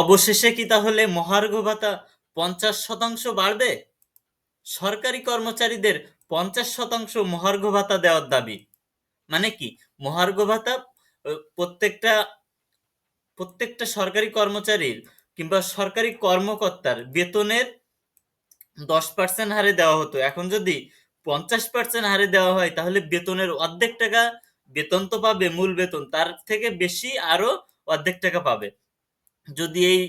অবশেষে কি তাহলে মহার্ঘ ভাতা পঞ্চাশ শতাংশ বাড়বে? সরকারি কর্মচারীদের পঞ্চাশ শতাংশ মহার্ঘ ভাতা দেওয়ার দাবি। মানে কি? মহার্ঘ ভাতা প্রত্যেকটা প্রত্যেকটা সরকারি কর্মচারীর কিংবা সরকারি কর্মকর্তার বেতনের দশ পার্সেন্ট হারে দেওয়া হতো। এখন যদি পঞ্চাশ পার্সেন্ট হারে দেওয়া হয়, তাহলে বেতনের অর্ধেক টাকা বেতন তো পাবে, মূল বেতন। তার থেকে বেশি আরও অর্ধেক টাকা পাবে। যদি এই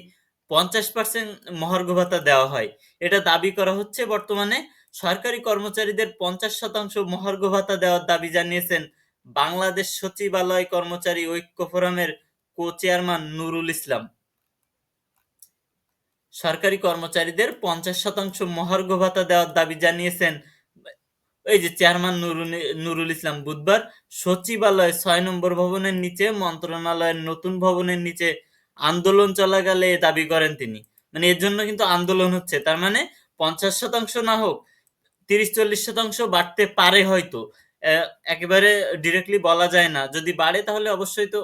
পঞ্চাশ পার্সেন্ট মহার্ঘ ভাতা দেওয়া হয়, এটা দাবি করা হচ্ছে বর্তমানে সরকারি কর্মচারীদের পঞ্চাশ শতাংশ মহার্ঘ ভাতা দেওয়ার দাবি জানিয়েছেন বাংলাদেশ সচিবালয় কর্মচারী ঐক্য ফোরামের কো চেয়ারম্যান নুরুল ইসলাম। সরকারি কর্মচারীদের পঞ্চাশ শতাংশ মহার্ঘ ভাতা দেওয়ার দাবি জানিয়েছেন এই যে চেয়ারম্যান নুরুল ইসলাম বুধবার সচিবালয় ছয় নম্বর ভবনের নিচে, মন্ত্রণালয়ের নতুন ভবনের নিচে আন্দোলন চলাকালে দাবি করেন তিনি। মানে এর জন্য কিন্তু আন্দোলন হচ্ছে। তার মানে পঞ্চাশ শতাংশ না হোক, তিরিশ চল্লিশ শতাংশ বাড়তে পারে হয়তো। একেবারে ডিরেক্টলি বলা যায় না। যদি বাড়ে তাহলে অবশ্যই তো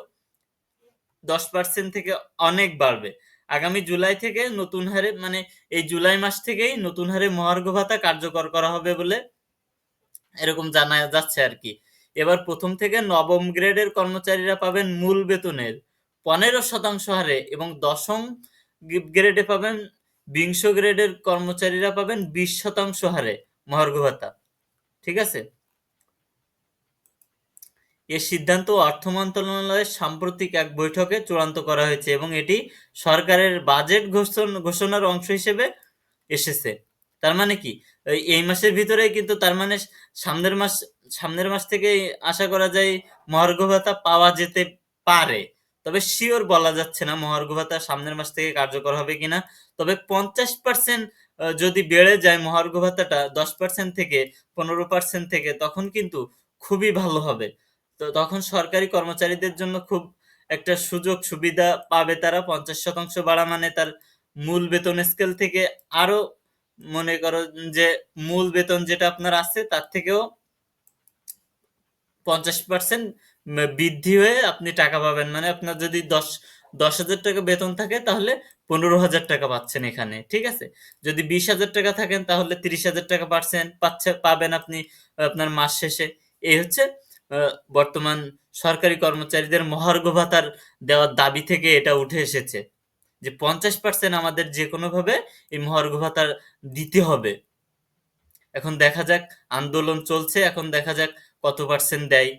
দশ পার্সেন্ট থেকে অনেক বাড়বে। আগামী জুলাই থেকে নতুন হারে মানে এই জুলাই মাস থেকেই নতুন হারে মহার্ঘ ভাতা কার্যকর করা হবে বলে এরকম জানা যাচ্ছে আর কি। এবার প্রথম থেকে নবম গ্রেডের কর্মচারীরা পাবেন মূল বেতনের। পনেরো শতাংশ হারে এবং দশম গ্রেডে পাবেন, বিংশ গ্রেডের কর্মচারীরা পাবেন বিশ শতাংশ হারে মহার্ঘ ভাতা। ঠিক আছে? এ সিদ্ধান্ত অর্থ মন্ত্রণালয়ের সাম্প্রতিক এক বৈঠকে চূড়ান্ত করা হয়েছে এবং এটি সরকারের বাজেট ঘোষণ- ঘোষণার অংশ হিসেবে এসেছে। তার মানে কি? এই মাসের ভিতরে কিন্তু তার মানে সামনের মাস সামনের মাস থেকে আশা করা যায় মহার্ঘ ভাতা পাওয়া যেতে পারে। তবে শিওর বলা যাচ্ছে না মহার্ঘ ভাতা সামনের মাস থেকে কার্যকর হবে কিনা। তবে পঞ্চাশ পার্সেন্ট যদি বেড়ে যায় মহার্ঘ ভাতাটা, দশ পার্সেন্ট থেকে পনেরো পার্সেন্ট থেকে, তখন কিন্তু খুবই ভালো হবে। তো তখন সরকারি কর্মচারীদের জন্য খুব একটা সুযোগ সুবিধা পাবে তারা। পঞ্চাশ শতাংশ বাড়া মানে তার মূল বেতন স্কেল থেকে আরও মনে করো যে মূল বেতন যেটা আপনার আছে, তার থেকেও পঞ্চাশ পার্সেন্ট বৃদ্ধি হয়ে আপনি টাকা পাবেন। মানে আপনার যদি দশ দশ হাজার টাকা বেতন থাকে, তাহলে পনেরো হাজার টাকা পাচ্ছেন এখানে, ঠিক আছে? যদি বিশ হাজার টাকা থাকেন, তাহলে তিরিশ হাজার টাকা পাচ্ছেন, পাচ্ছে, পাবেন আপনি, আপনার মাস শেষে। এই হচ্ছে বর্তমান সরকারি কর্মচারীদের মহার্ঘ ভাতার দেওয়ার দাবি থেকে এটা উঠে এসেছে, যে পঞ্চাশ পার্সেন্ট আমাদের যে কোনো ভাবে এই মহার্ঘ ভাতা দিতে হবে। এখন দেখা যাক, আন্দোলন চলছে, এখন দেখা যাক কত পার্সেন্ট দেয়।